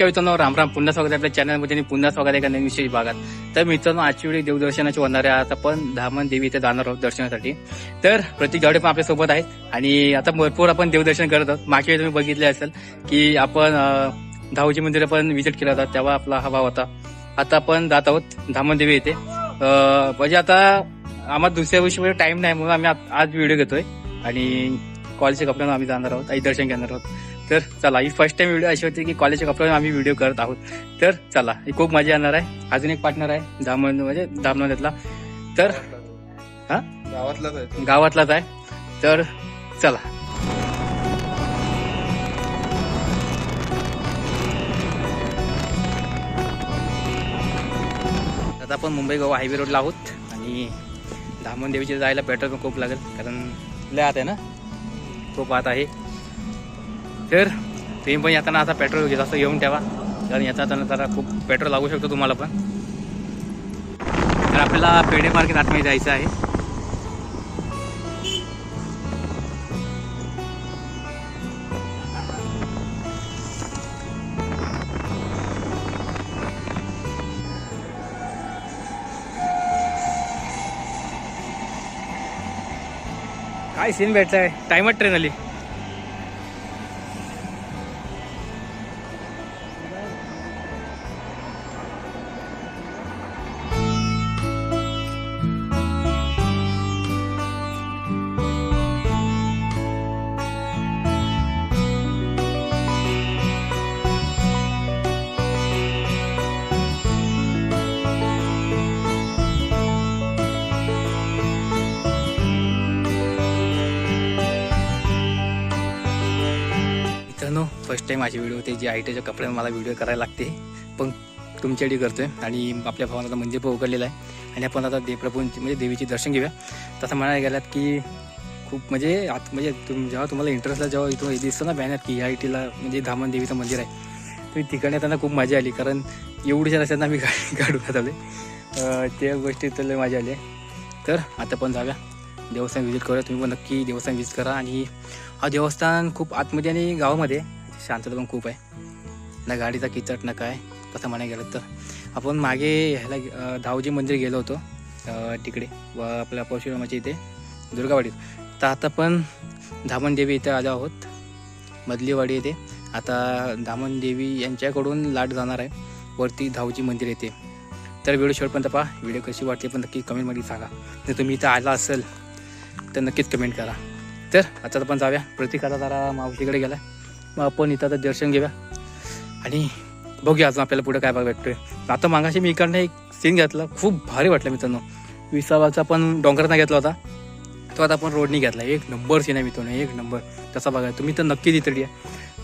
नमस्कार मित्रांनो राम राम पुन्हा स्वागत आहे आपल्या चॅनलमध्ये आणि पुन्हा स्वागत आहे एका नवीन विशेष भागात. तर मित्रांनो आजची वेळी देवदर्शनाची होणार आहे आता आपण. धामण देवी इथे जाणार आहोत दर्शनासाठी. तर प्रतीक गावडे पण आपल्यासोबत आहेत. आणि आता भरपूर आपण देवदर्शन करत आहोत. मागच्या वेळी तुम्ही बघितले असेल की आपण धावजी मंदिर पण व्हिजिट केला होता. तेव्हा आपला हा भाव होता. आता आपण जात आहोत धामण देवी इथे. म्हणजे आता आम्हाला दुसऱ्या दिवशी टाइम नाही म्हणून आम्ही आज- व्हिडिओ घेतोय. आणि कॉलेजच्या कपड्यांना आम्ही जाणार आहोत. आई दर्शन घेणार आहोत. तर चला ही फर्स्ट टाइम व्हिडिओ अशी होती की कॉलेजच्या कपड्यावर आम्ही व्हिडिओ करत आहोत. तर चला ही खूप मजा येणार आहे. अजून एक पार्टनर आहे दामण म्हणजे दामणला तर हा? गावातलाच आहे. गावातलाच आहे. तर चला. आता आपण मुंबई गोवा हायवे रोडला आहोत आणि धामण देवीचे जायला पेट्रोल पण खूप लागेल कारण लय आत आहे ना? खूप आत आहे. तर तुम्ही पण येताना आता पेट्रोल जास्त येऊन ठेवा. कारण येता येताना जरा खूप पेट्रोल लागू शकतो तुम्हाला पण. तर आपल्याला पेढे मार्केट आतमध्ये जायचं आहे. काय सीन भेटत आहे टायमात ट्रेन आली. फर्स्ट टाइम व्हिडिओ होते जे आयटीच्या कपड्यावर मला व्हिडिओ करायला लागते. पण तुमच्यासाठी करतोय आणि आपल्या भावाला मंदिर पण उघडलेलं आहे. आणि आपण आता देवप्रभूंची म्हणजे देवीचे दर्शन घेऊया. तसं म्हणायला गेलात की खूप म्हणजे आत म्हणजे तुम जेव्हा तुम्हाला इंटरेस्टला जेव्हा इथं दिसतं ना बॅनर की आय टीला म्हणजे धामण देवीचं मंदिर आहे तर तिकडे येताना खूप मजा आली. कारण एवढीच्या रस्त्यांना आम्ही गाडी काढून आले त्या गोष्टी तर मजा आली तर आता पण जाऊया. देवस्थान व्हिजिट करूया. तुम्ही पण नक्की देवस्थान व्हिजिट करा. आणि हा देवस्थान खूप आतमध्ये आणि गावामध्ये शांतता पण खूप आहे. ना गाडीचा किचट ना काय कसं म्हणायला गेलं तर. आपण मागे ह्याला धावजी मंदिर गेलो होतो तिकडे व आपल्या परशुरामाच्या इथे दुर्गावाडीत. तर आता पण धामण देवी इथे आलो आहोत. मधलीवाडी येथे. आता धामण देवी यांच्याकडून लाट जाणार आहे. वरती धावजी मंदिर येते तर व्हिडिओ शेवटपर्यंत पहा. व्हिडिओ कशी वाटते पण नक्की कमेंटमध्ये सांगा. जर तुम्ही इथं आला असेल तर नक्कीच कमेंट करा. तर आता आपण जाऊया. प्रतीक आता जरा मावशीकडे गेला मग आपण इथं आता दर्शन घेऊया. आणि बघूया अजून आपल्याला पुढे काय बघा भेटतोय. आता मागाशी मी इकडनं एक सीन घेतला. खूप भारी वाटलं मित्रांनो. विसावाचा पण डोंगरांना घेतला होता. तो आता आपण रोडनी घेतला. एक नंबर सीन आहे मित्रांनो. एक नंबर तसा बघा. तुम्ही तर नक्की तिथे या.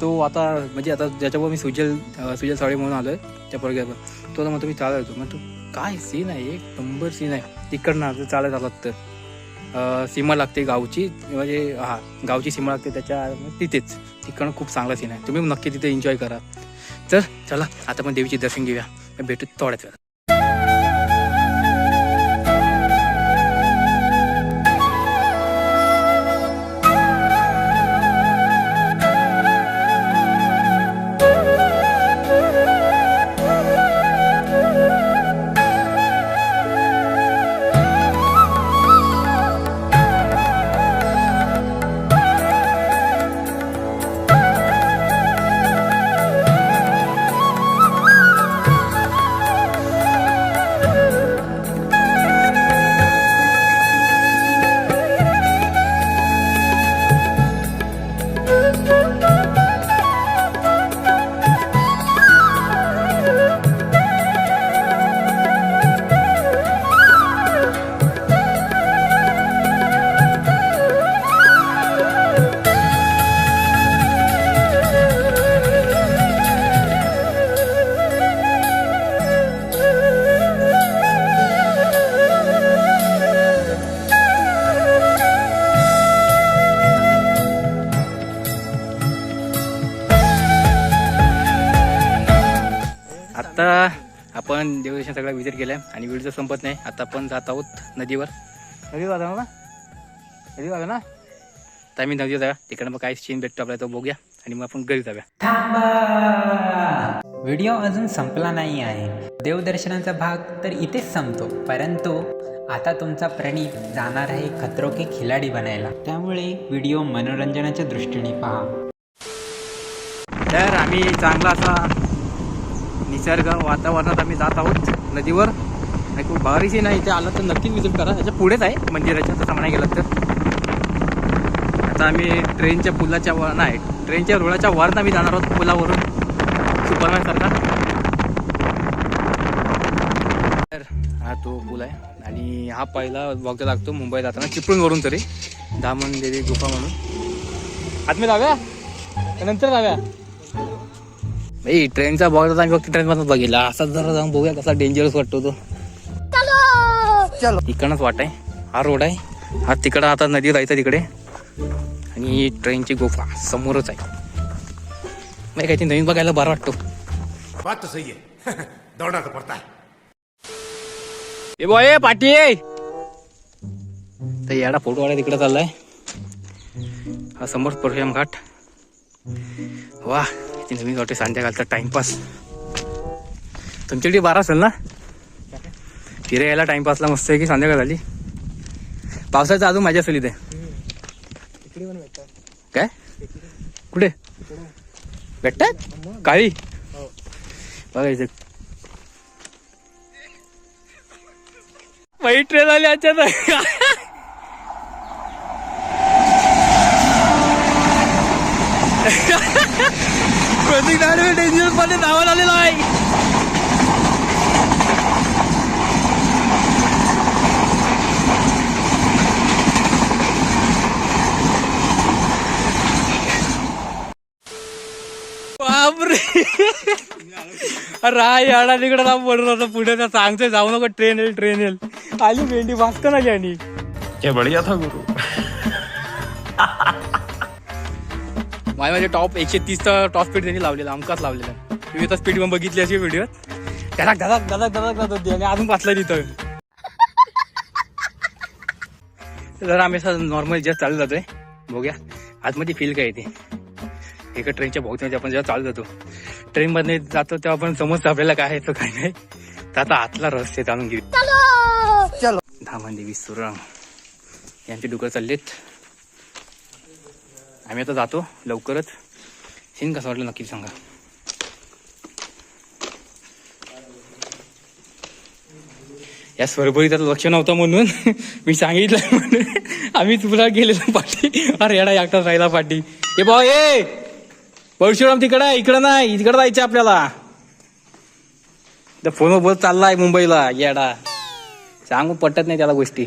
तो आता म्हणजे आता ज्याच्यावर मी सुजल सुजल साळे म्हणून आलो आहे त्या पोरग्यावर तो तर मग तुम्ही चालत होतो. मग तो काय सीन आहे? एक नंबर सीन आहे. तिकडनं आता चालत आलात तर. सीमा लागते गावची. म्हणजे हा गावची सीमा लागते त्याच्या तिथेच. तिकडं खूप चांगला सीन आहे. तुम्ही नक्की तिथे एन्जॉय करा. तर चला आता पण देवीचे दर्शन घेऊया. भेटू थोड्याच वेळात. आपण देवदर्शन सगळा विजिट केलाय आणि व्हिडिओ संपत नाही. आता आपण जात आहोत नदीवर. नदीवर जाणार ना? नदीवर जाऊ ना? तर आम्ही नदीवर जाऊया. तिकडे मग काय सीन भेटतो आपल्याला तो बघूया. आणि मग आपण घरी जाऊया. व्हिडिओ अजून संपला नाही आहे. देवदर्शनाचा भाग तर इथेच संपतो. परंतु आता तुमचा प्रणीत जाणार आहे खतरो के खिलाडी बनायला. त्यामुळे व्हिडिओ मनोरंजनाच्या दृष्टीने पहा. तर आम्ही चांगला असा निसर्ग वातावरणात आम्ही जात आहोत नदीवर. आणि खूप भारीशी नाही इथे आलं तर नक्कीच विजिट करा. ह्याच्या पुढेच आहे मंदिराच्या तसं म्हणा गेलं तर. आता आम्ही ट्रेनच्या पुलाच्या वर नाही ट्रेनच्या रुळाच्या वरनं आम्ही जाणार आहोत पुलावरून. सुपरमॅन सारखा. तर हा तो पूल आहे. आणि हा पहिला बघता लागतो मुंबई जाताना चिपळूणवरून तरी. दामन देवी गुफा म्हणून. आतमध्ये जाव्या नंतर जाव्या भाई ट्रेनचा बॉर्डर आम्ही फक्त ट्रेन मधून बघितला. असा जरा जाऊन बघूया कसा डेंजरस वाटतो तो. इकडनंच वाट आहे. हा रोड आहे. हा तिकडं आता नदी राहायचं तिकडे. आणि ही ट्रेनची गुफा समोरच आहे. नाही काहीतरी नवीन बघायला बरं वाटतो. बात तो सही है दौड़ना तो पड़ता है ए बॉय पाठी तर याडा फोटो वाडा तिकडे चाललाय. हा समोर परशुराम घाट. वा किती नवीन वाटते संध्याकाळचा टाइमपास तुमच्याकडे बारा असेल ना? फिरे यायला टाइमपासला मस्त आहे की संध्याकाळ झाली? पावसाचं अजून मजा असेल इथे. काय? कुठे? भेटतात? काळी? बघायचं. वाईट ट्रेन आली अचानक. प्रतीक दानवे डेंजरसमध्ये धावायला आलेला आहे. बापरे. अरे याडा तिकडे लांब पडून होता पुढे तर सांगतोय जाऊ नको ट्रेन येईल ट्रेन येईल. आली भेंडी भास्कर ना आणि क्या बढ़िया था गुरु. माझ्या माझे टॉप एकशे तीसचा टॉप स्पीड त्यांनी लावलेला अमकाच लावलेला. तुम्ही आता स्पीड पण बघितली अशी व्हिडिओ धडक धडक धडक धडक जात होती आणि अजून वाचला तिथं. जरा आम्ही असं नॉर्मल जस्ट चालू जातोय. बघूया. आतमध्ये फील काय येते एका ट्रेनच्या भोवतीमध्ये आपण जेव्हा चालू जातो ट्रेन मध्ये जातो तेव्हा आपण समजतो आपल्याला काय आहे तो काय नाही. तर आता आतला रहस्य जाणून घेऊ. चलो! धामण देवी सुरंग यांचे डुकर चाललेत. आम्ही आता जातो लवकरच. सीन कसं वाटलं नक्की सांगा. या स्वरभरीत लक्ष नव्हतं म्हणून मी सांगितलं म्हणून आम्ही तुला गेलेलो पाठी. अरे येडा एकटाच राहिला पाठी. ए भाऊ ए! परशुराम तिकडं इकडं नाही इकडं जायचं आपल्याला. त्या फोनवर बोलत चाललाय मुंबईला येडा. सांगू पटत नाही त्याला गोष्टी.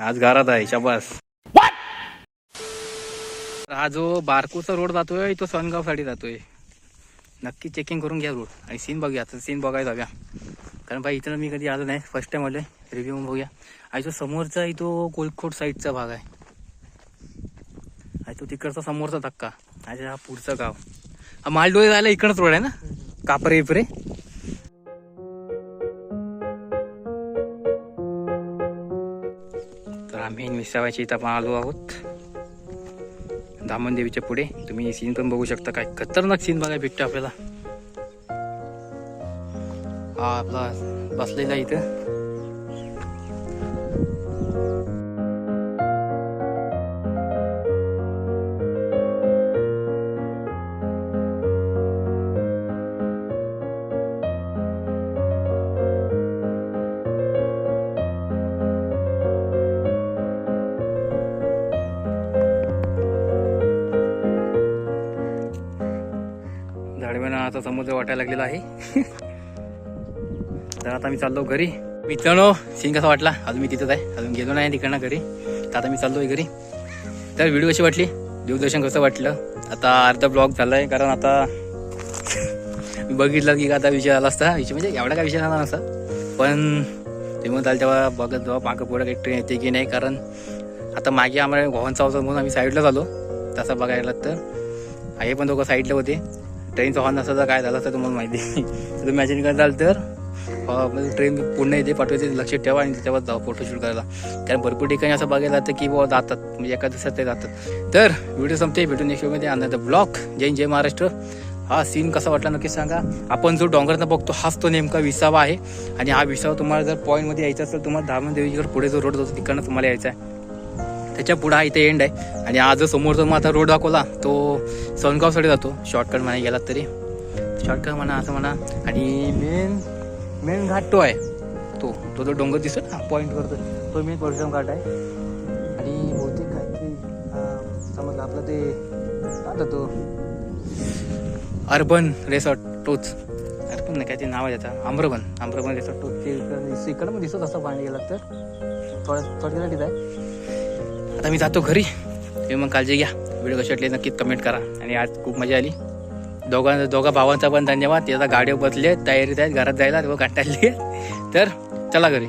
आज घरात आहे शाबास. हा जो बारकूचा रोड जातोय तो सनगावसाठी जातोय. नक्की चेकिंग करून घ्या रोड आणि सीन बघूया आता सीन बघायला जाऊया कारण भाई इथं मी कधी आलो नाही फर्स्ट टाइम आलोय रिव्ह्यू बघूया. आणि जो समोरचा तो कोलकोट साईडचा भाग आहे. आणि तो तिकडचा समोरचा धक्का. आणि हा पुढचं गाव. हा मालडोळे जायला इकडंच रोड आहे ना? कापरे इपरे तर इथं आपण आलो आहोत. दामन देवीच्या पुढे. तुम्ही सीन पण बघू शकता. काय खतरनाक सीन बघायला भेटतो आपल्याला. हा आपला बसलेला इथं. झाडव्यानं आता समुद्र वाटायला लागलेला आहे. तर आता मी चाललो घरी. मित्रांनो सीन कसा वाटला? अजून मी तिथंच आहे. अजून गेलो नाही तिकडनं घरी. तर आता मी चाललोय घरी. तर व्हिडिओ कशी वाटली? देवदर्शन कसं वाटलं? आता अर्धा ब्लॉग झालाय कारण आता मी बघितलं की आता विषय आला असता. विषय म्हणजे एवढा काय विषय झाला नसता. पण तुम्ही म्हणताल तेव्हा बघत जेव्हा मागं पुढं काही ट्रेन येते की नाही कारण आता मागे आम्हाला गोवन होता म्हणून आम्ही साईडला झालो तसं बघायला तर आहे पण दोघं साईडला होते. ट्रेनचा हॉर्न नसता काय झालं असं तुम्हाला माहिती. नाही तुम्ही मॅजिन कराल तर म्हणजे ट्रेन पूर्ण येते पाठवायचे लक्ष ठेवा आणि त्याच्यावर जाऊ फोटोशूट करायला. कारण भरपूर ठिकाणी असं बघायला जातं की बाबा जातात म्हणजे एका दिवसात ते जातात. तर व्हिडिओ संपते भेटून नेक्स्टमध्ये आणणार ब्लॉग जय जय महाराष्ट्र. हा सीन कसा वाटला नक्की सांगा. आपण जो डोंगरनं बघतो हाच तो नेमका विसावा आहे. आणि हा विसावा तुम्हाला जर पॉईंटमध्ये यायचा असेल तुम्हाला धामण देवीकडे पुढे जो रोड जातो तिकडनं तुम्हाला यायचा आहे. त्याच्या पुढं हा इथे एंड आहे आणि आज जो समोरचा मग आता रोड दाखवला तो सोनगावसाठी जातो शॉर्टकट म्हणा गेलात तरी शॉर्टकट म्हणा असं म्हणा आणि मेन मेन घाट तो आहे तो तो जो डोंगर दिसतो ना पॉईंट करतो तो मेन परशुराम घाट आहे आणि बहुतेक काहीतरी समजलं आपलं ते काय तो अर्बन रिसॉर्ट टोच अर्बन नाही काय ते नाव आहे त्याचं आम्रबन आम्रबन रेसॉर्ट टोच ते इकडं मग दिसत असं पाणी गेलात तर थोडं थोडक्यासाठी आहे आता मी जातो घरी. तुम्ही मग काळजी घ्या. व्हिडिओ कसे वाटले नक्कीच कमेंट करा. आणि आज खूप मजा आली. दोघां दोघा भावांचा पण धन्यवाद. त्याचा गाड्या गाडीवर बसले तयारीत आहेत घरात जायला तेव्हा कंटाळली तर चला घरी.